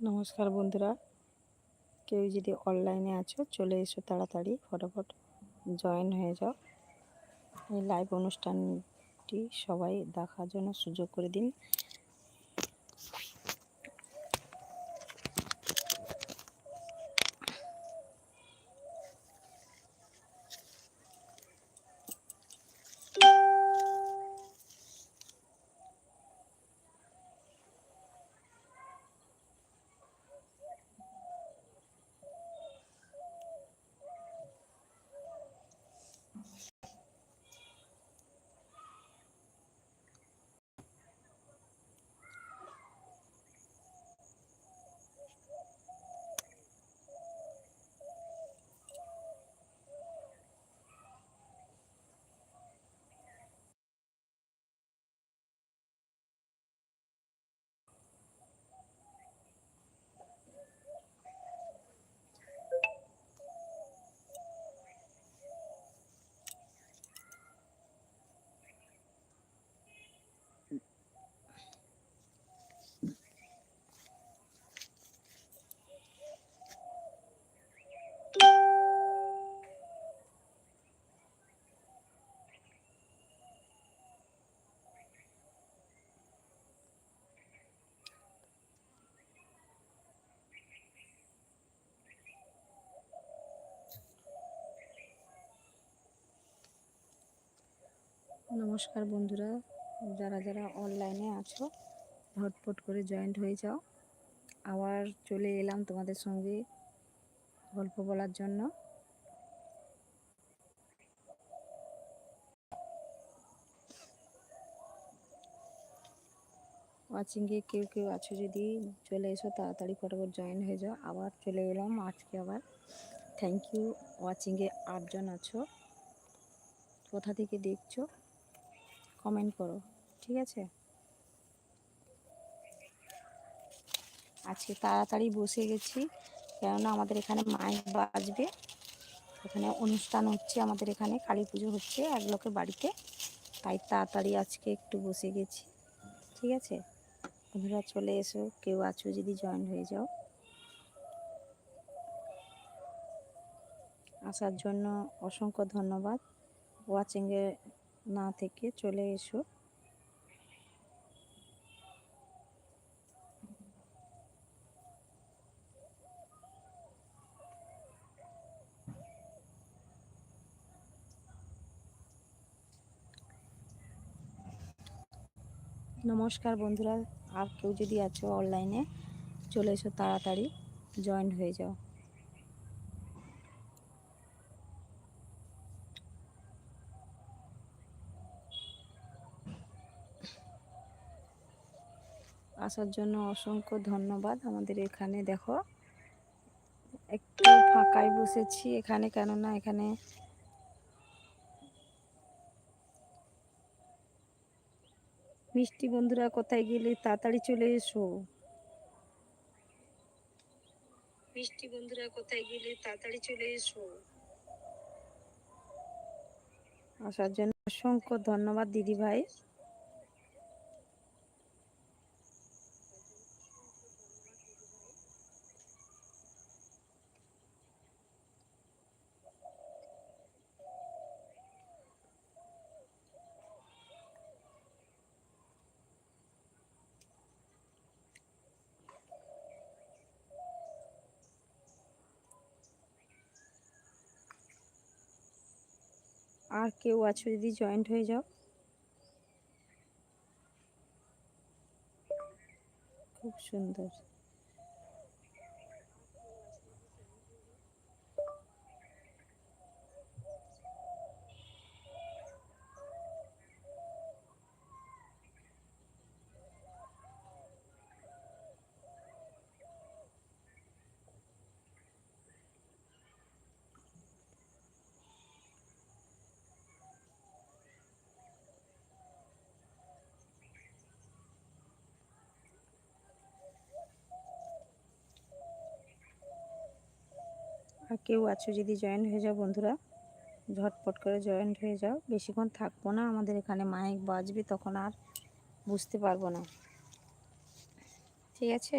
নমস্কার বন্ধুরা। কেউ যদি অনলাইনে আছো, চলে এসো তাড়াতাড়ি, ফটাফট জয়েন হয়ে যাও। এই লাইভ অনুষ্ঠানটি সবাই দেখার জন্য সুযোগ করে দিন। নমস্কার বন্ধুরা, যারা যারা অনলাইনে আছো ঝটপট করে জয়েন্ট হয়ে যাও। আবার চলে এলাম তোমাদের সঙ্গে গল্প বলার জন্য। ওয়াচিংয়ে কেউ কেউ আছো যদি, চলে এসো, তাড়াতাড়ি ফটাফট জয়েন হয়ে যাও। আবার চলে এলাম আজকে আবার। থ্যাংক ইউ ওয়াচিংয়ে আটজন আছো। কোথা থেকে দেখছ? কমেন্ট করো, ঠিক আছে? আজকে তাড়াতাড়ি বসে গেছি, কেননা আমাদের এখানে মাইক বাজবে। এখানে অনুষ্ঠান হচ্ছে, আমাদের এখানে কালী পুজো হচ্ছে এক লোকের বাড়িতে। তাই তাড়াতাড়ি আজকে একটু বসে গেছি, ঠিক আছে? বন্ধুরা চলে এসো, কেউ আছো যদি জয়েন হয়ে যাও। আসার জন্য অসংখ্য ধন্যবাদ। ওয়াচিংয়ে না থেকে চলে এসো। নমস্কার বন্ধুরা, আর কেউ যদি আছো অনলাইনে চলে এসো তাড়াতাড়ি জয়েন হয়ে যাও। আসার জন্য অসংখ্য ধন্যবাদ আমাদের এখানে, দেখো। একটু ফাঁকায় বসেছি এখানে, কেননা এখানে মিষ্টি বন্ধুরা কোথায় গেলে তাড়াতাড়ি চলে এসো। মিষ্টি বন্ধুরা কোথায় গেলে তাড়াতাড়ি চলে এসো। আসার জন্য অসংখ্য ধন্যবাদ দিদি ভাই আর কেউ আছো যদি জয়েন্ট হয়ে যাও। খুব সুন্দর। আর কেউ আছো যদি জয়েন্ট হয়ে যাও বন্ধুরা, ঝটপট করে জয়েন্ট হয়ে যাও। বেশিক্ষণ থাকব না, আমাদের এখানে মাইক বাজবে তখন আর বুঝতে পারব না। ঠিক আছে?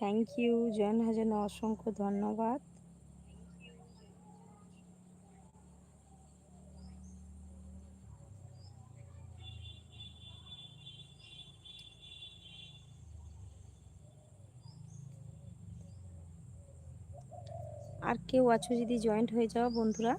থ্যাংক ইউ জয়েন হাজার অসংখ্য ধন্যবাদ। আর কেউ আছো যদি জয়েন্ট হয়ে যাও বন্ধুরা।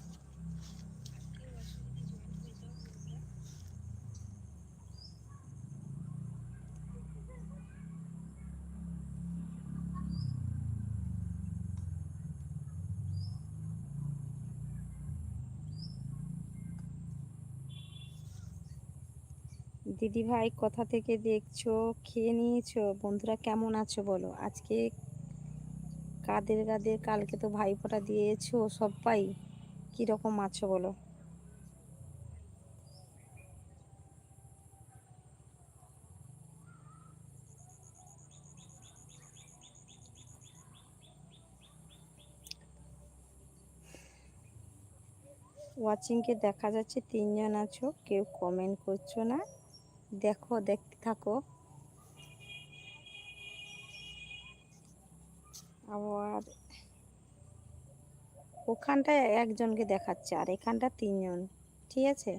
দিদি ভাই কোথা থেকে দেখছ? খেয়ে নিয়েছো? বন্ধুরা কেমন আছো বলো? আজকে কাদের কাদের, কালকে তো ভাইফোঁটা দিয়েছ সবাই কীরকম আছো বলো? ওয়াচিংকে দেখা যাচ্ছে, তিনজন আছো, কেউ কমেন্ট করছ না। দেখো দেখতে থাকো। আবার ওখানটায় একজনকে দেখাচ্ছে আর এখানটা তিনজন ঠিক আছে?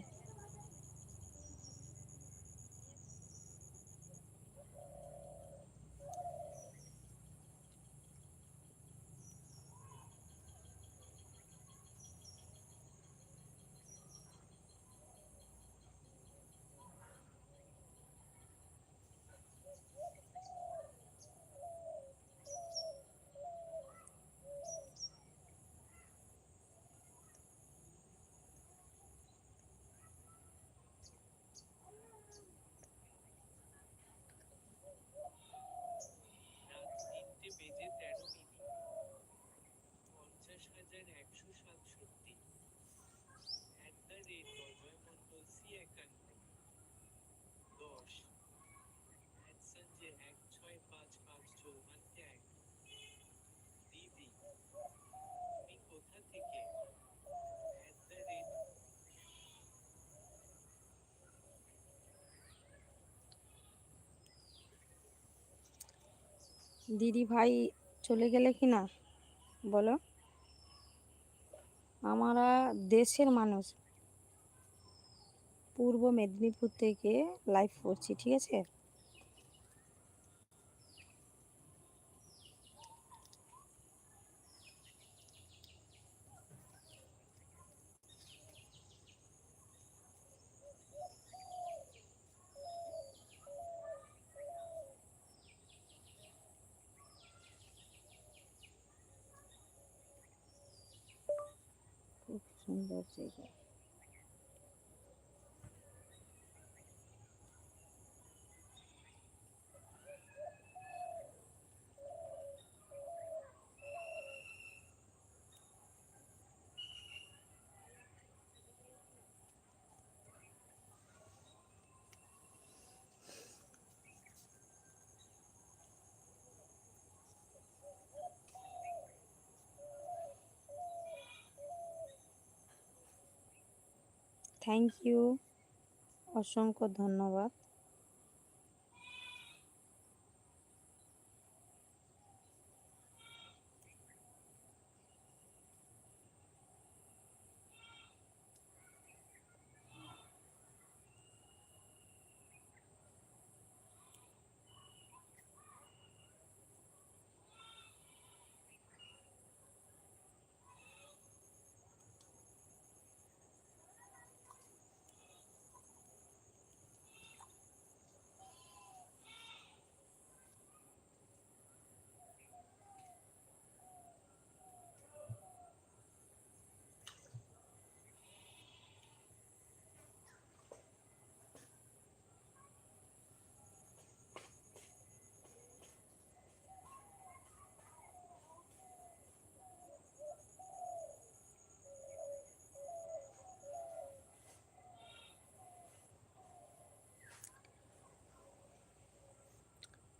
দিদি ভাই চলে গেলে কি না? বলো। আমরা দেশের মানুষ। পূর্ব মেদিনীপুর থেকে লাইভ করছি, ঠিক আছে? খুব সুন্দর জায়গা থ্যাংক ইউ। অসংখ্য ধন্যবাদ।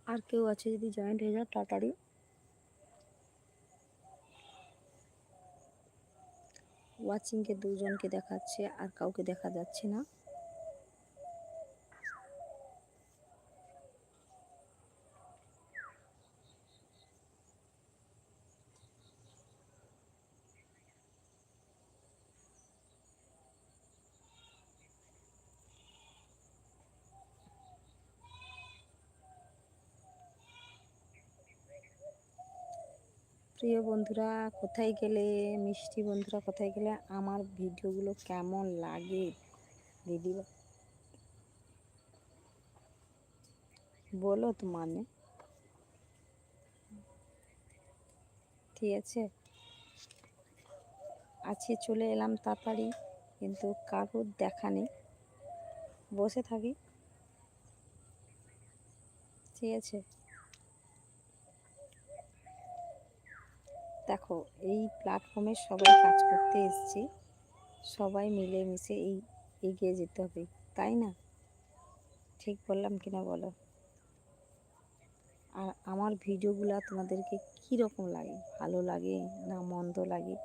আর কেউ আছে যদি জয়েন্ট হয়ে যাও তাড়াতাড়ি। ওয়াচিংকে দুজনকে দেখাচ্ছে আর কাউকে দেখা যাচ্ছে না। প্রিয় বন্ধুরা, কোথায় গেলে, মিষ্টি বন্ধুরা, কোথায় গেলে আমার ভিডিওগুলো কেমন লাগে? দিদি বলো তো মানে। ঠিক আছে? আজকে চলে এলাম তাড়াতাড়ি, কিন্তু কারোর দেখা নেই। বসে থাকি। ঠিক আছে? দেখো, এই প্ল্যাটফর্মে সবাই কাজ করতে এসছি। সবাই মিলে মিশে এই, এগিয়ে যেতে হবে, তাই না? ঠিক বললাম কিনা বলো? আর আমার ভিডিওগুলো তোমাদেরকে কী রকম লাগে? ভালো লাগে না মন্দ লাগে?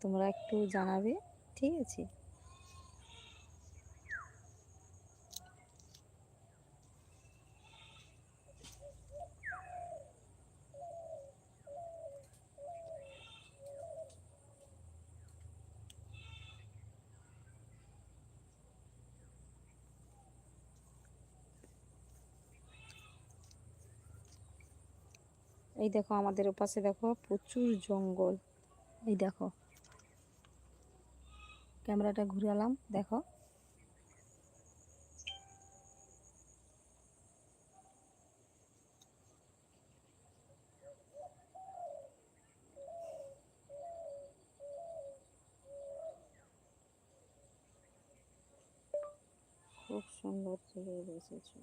তোমরা একটু জানাবে, ঠিক আছে? এই দেখো আমাদের ওপাশে দেখো প্রচুর জঙ্গল। এই দেখো। ক্যামেরাটা ঘুরালাম, দেখো। খুব সুন্দর জায়গায় বসেছো।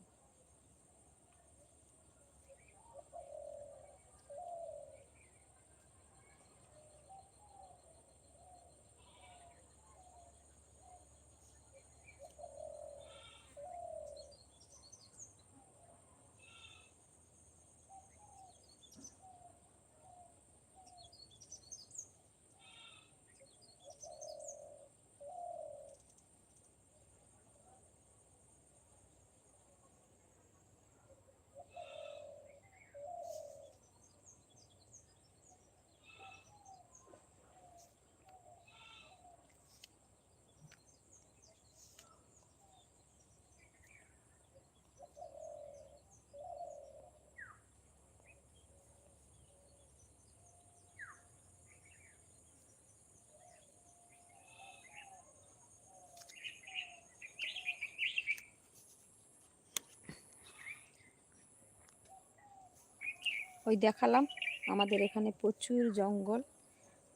ওই দেখালাম। আমাদের এখানে প্রচুর জঙ্গল।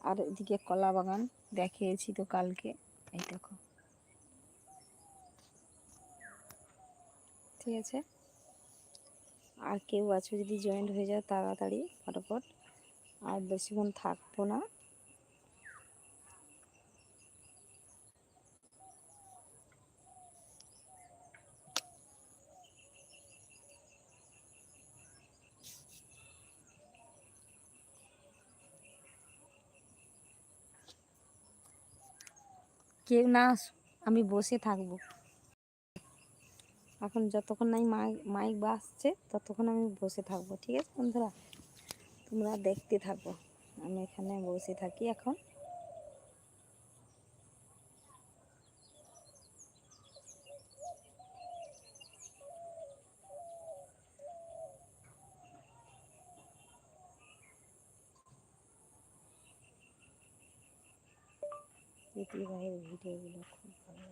আর এদিকে কলা বাগান দেখিয়েছি তো কালকে। এই দেখো। ঠিক আছে? আর কেউ আছে যদি জয়েন্ট হয়ে যায় তাড়াতাড়ি, ফটোফট। আর বেশিক্ষণ থাকব না। কেউ না আমি বসে থাকব। এখন যতক্ষণ নাই মাইক মাইক বাসছে ততক্ষণ আমি বসে থাকব, ঠিক আছে বন্ধুরা? তোমরা দেখতে থাকো। আমি এখানে বসে থাকি এখন। ভাইয়ের ভিডিওগুলো খুব ভালো।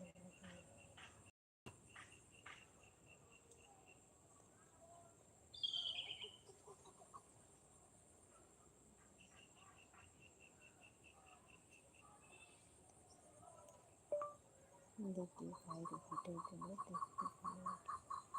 লাগে ভাইয়ের ভিডিওগুলো দেখতে ভালো লাগে।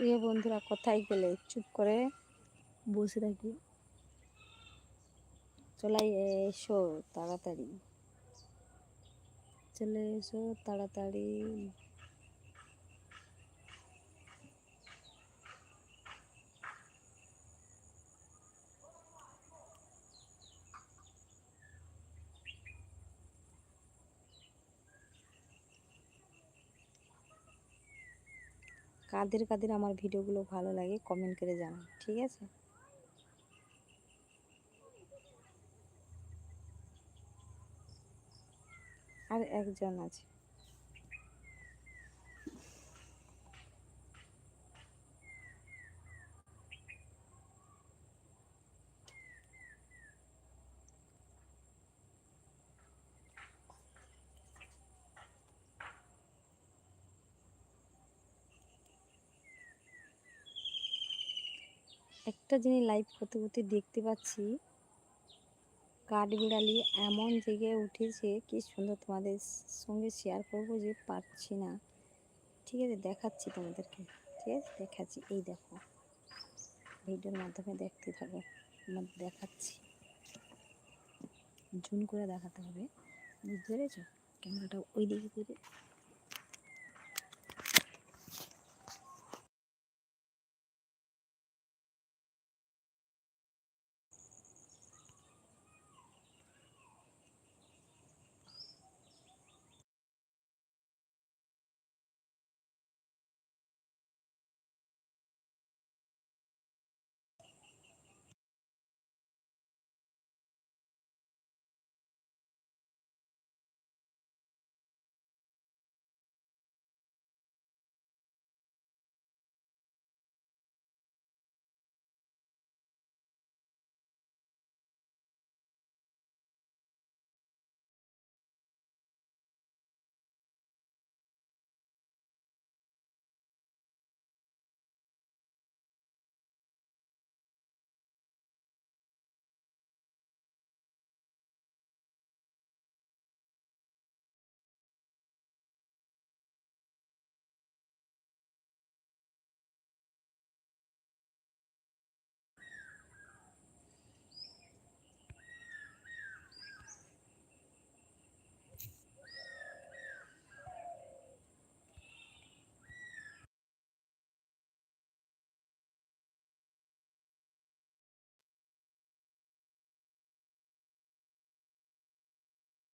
প্রিয় বন্ধুরা কোথায় গেলে? চুপ করে বসে থাকি। চলাই এসো তাড়াতাড়ি। চলে এসো তাড়াতাড়ি। কাদের কাদের আমার ভিডিওগুলো ভালো লাগে কমেন্ট করে জানান ঠিক আছে? আর একজন আছে। একটা জিনিস লাইভ করতে করতে দেখতে পাচ্ছি। কাঠবিড়ালি এমন জেগে উঠেছে, কি সুন্দর তোমাদের সঙ্গে শেয়ার করব যে পারছি না। ঠিক আছে, দেখাচ্ছি তোমাদেরকে। ঠিক আছে, দেখাচ্ছি। এই দেখো, ভিডিওর মাধ্যমে দেখতে থাকো আমার দেখাচ্ছি। জুম করে দেখাতে হবে। বুঝতে পেরেছ? ক্যামেরাটা ওই দিকে করে